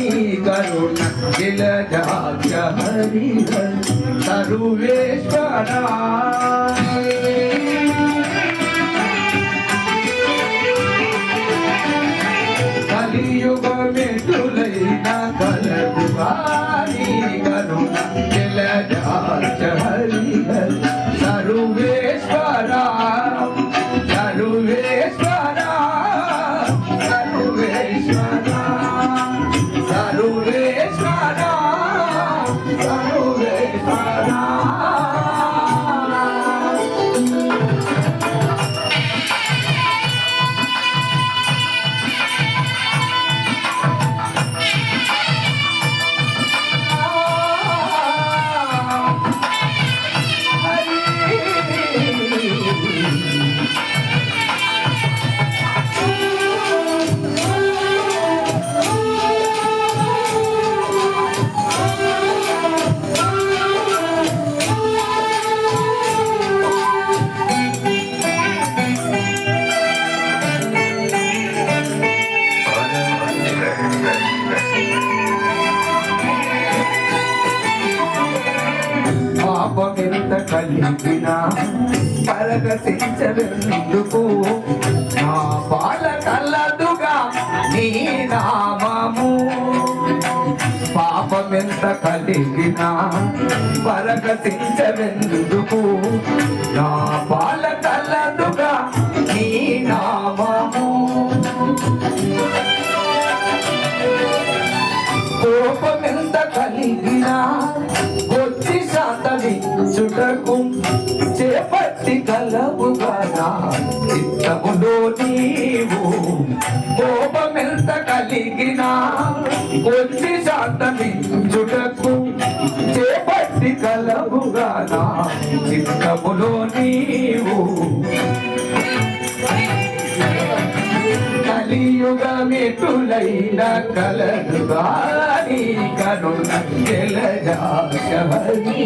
हरि करुण दिल जाग हरि हर सर्वेश्वरा। పాపమెంత కలిగిన పరగతించవెందుకు నా పాల కలదుగా నీ నామము. పాపమెంత కలిగిన పరగతించవెందుకు నా పాల కలదుగా నీ నామము. కోపమెంత కలిగినా వచ్చి చుటకు చేపట్టి కలవుగా చిత్తములో నీవు కోపమెంత కలిగినా? కొద్ది శాంతని చుటకు చేపట్టి కలవుగా చిత్తములో నీవు కలియుగమిటులైన కలదు గాని కరుణ జలజాక్ష హరి